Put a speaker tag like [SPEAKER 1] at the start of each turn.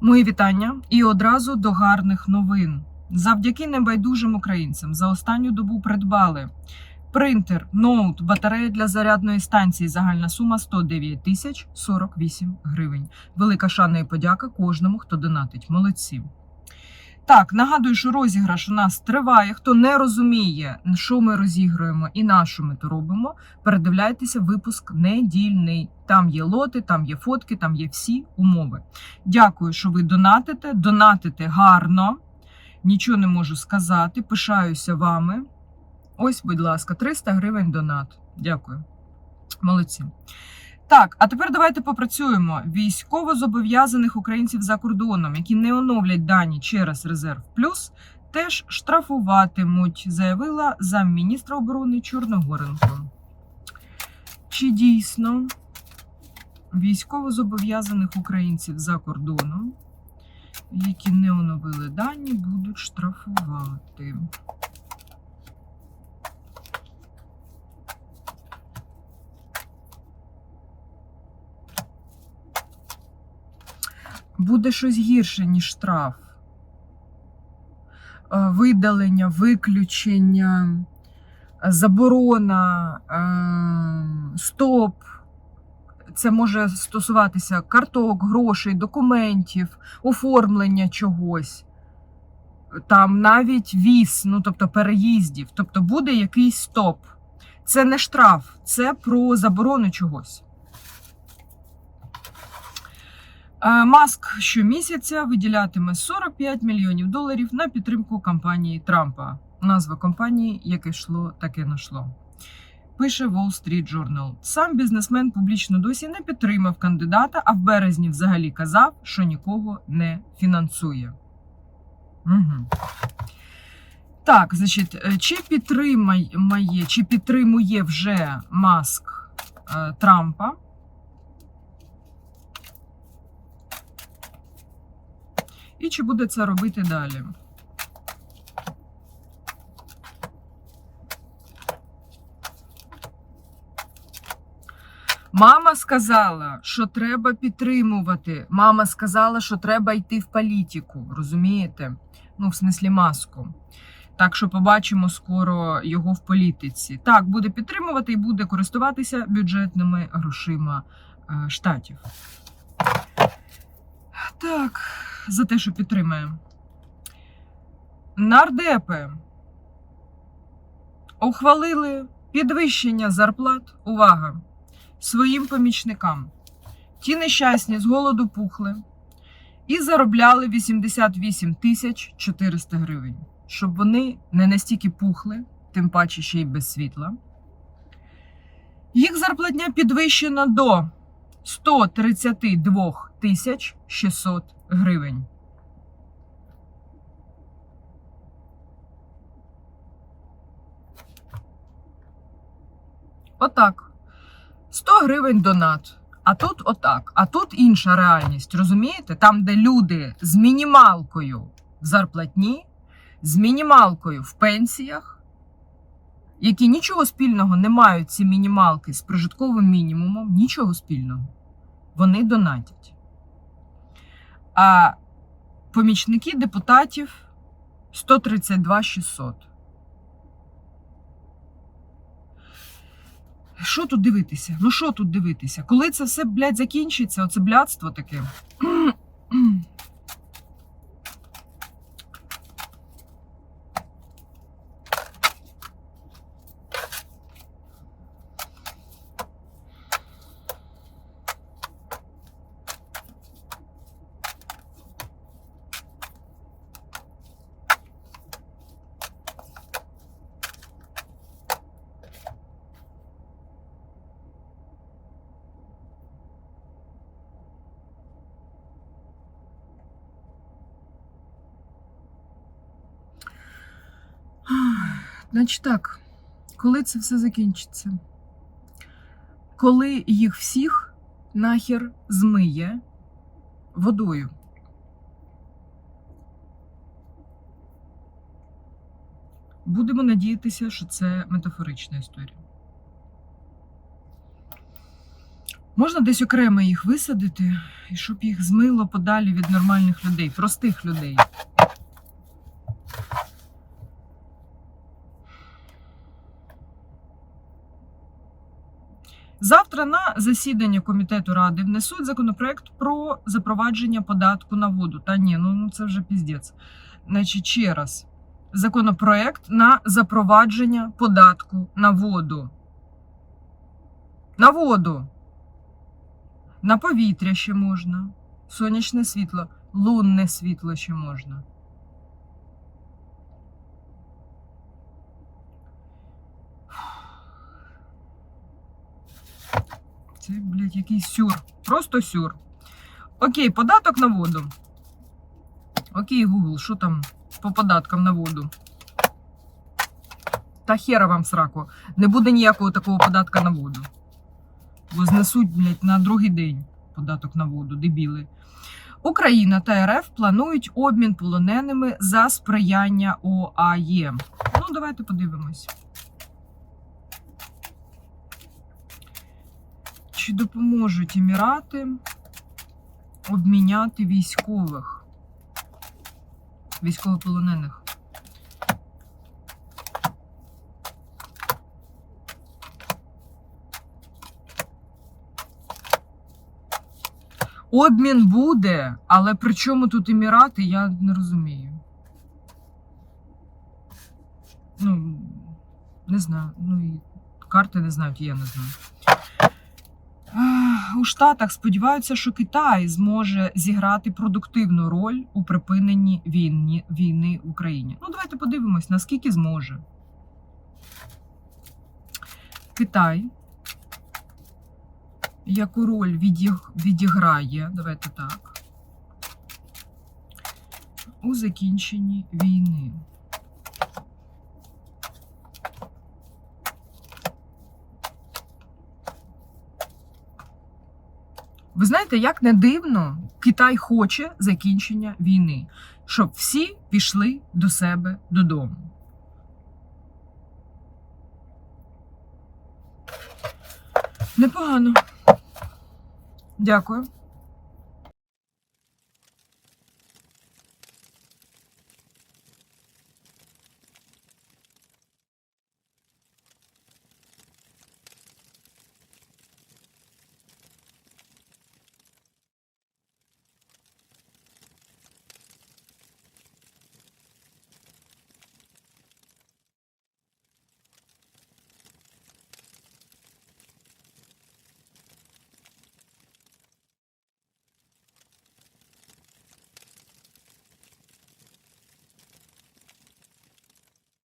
[SPEAKER 1] Мої вітання і одразу до гарних новин. Завдяки небайдужим українцям за останню добу придбали принтер, ноут, батарея для зарядної станції. Загальна сума 109 тисяч 48 гривень. Велика шана і подяка кожному, хто донатить. Молодці. Так, нагадую, що розіграш у нас триває. Хто не розуміє, що ми розігруємо і на що ми то робимо, передивляйтеся випуск недільний. Там є лоти, там є фотки, там є всі умови. Дякую, що ви донатите. Донатите гарно. Нічого не можу сказати. Пишаюся вами. Ось, будь ласка, 300 гривень донат. Дякую. Молодці. Так, а тепер давайте попрацюємо. Військово зобов'язаних українців за кордоном, які не оновлять дані через резерв плюс, теж штрафуватимуть, заявила замміністра оборони Чорногоренко. Чи дійсно військово зобов'язаних українців за кордоном, які не оновили дані, будуть штрафувати? Буде щось гірше, ніж штраф. Е, Видалення, виключення, заборона, е, стоп. Це може стосуватися карток, грошей, документів, оформлення чогось. Там навіть віз, ну тобто переїздів, тобто буде якийсь стоп. Це не штраф, це про заборону чогось. Маск щомісяця виділятиме 45 мільйонів доларів на підтримку кампанії Трампа. Назва компанії яке йшло, таке нашло. Пише Wall Street Journal. Сам бізнесмен публічно досі не підтримав кандидата, а в березні взагалі казав, що нікого не фінансує. Угу. Так, значить, е, чи підтримає, чи підтримує вже Маск е, Трампа? І чи буде це робити далі? Мама сказала, що треба підтримувати. Мама сказала, що треба йти в політику. Розумієте? Ну, в смислі, маску. Так що побачимо скоро його в політиці. Так, буде підтримувати і буде користуватися бюджетними грошима е, штатів. Так, за те, що підтримує. Нардепи ухвалили підвищення зарплат. Увага! Своїм помічникам. Ті нещасні з голоду пухли і заробляли 88 тисяч 400 гривень, щоб вони не настільки пухли, тим паче ще й без світла. Їх зарплатня підвищена до 132 тисяч 600 гривень. Отак. 100 гривень донат. А тут отак. А тут інша реальність. Розумієте? Там, де люди з мінімалкою в зарплатні, з мінімалкою в пенсіях, які нічого спільного не мають ці мінімалки з прожитковим мінімумом, нічого спільного. Вони донатять. А помічники депутатів 132 600. Що тут дивитися? Ну що тут дивитися? Коли це все, блядь, закінчиться, оце блядство таке. Значить так, коли це все закінчиться? Коли їх всіх нахер змиє водою. Будемо надіятися, що це метафорична історія. Можна десь окремо їх висадити, і щоб їх змило подалі від нормальних людей, простих людей. Завтра на засідання комітету ради внесуть законопроект про запровадження податку на воду. Та ні, ну ну, це вже піздець. Значить, ще раз. Законопроект на запровадження податку на воду. На воду. На повітря ще можна. Сонячне світло, лунне світло ще можна. Це, блядь, якийсь сюр. Просто сюр. Окей, податок на воду. Окей, Google, що там по податкам на воду? Та хера вам сраку. Не буде ніякого такого податка на воду. Бо знесуть, блядь, на другий день податок на воду, дебіли. Україна та РФ планують обмін полоненими за сприяння ОАЄ. Ну, давайте подивимось. Чи допоможуть Емірати обміняти військових, військовополонених? Обмін буде, але при чому тут Емірати, я не розумію. Ну, не знаю. Ну і карти не знають, я не знаю. У Штатах сподіваються, що Китай зможе зіграти продуктивну роль у припиненні війни, війни в Україні. Ну, давайте подивимось, наскільки зможе. Китай. Яку роль відіг- відіграє, давайте так, у закінченні війни. Ви знаєте, як не дивно, Китай хоче закінчення війни, щоб всі пішли до себе додому. Непогано. Дякую.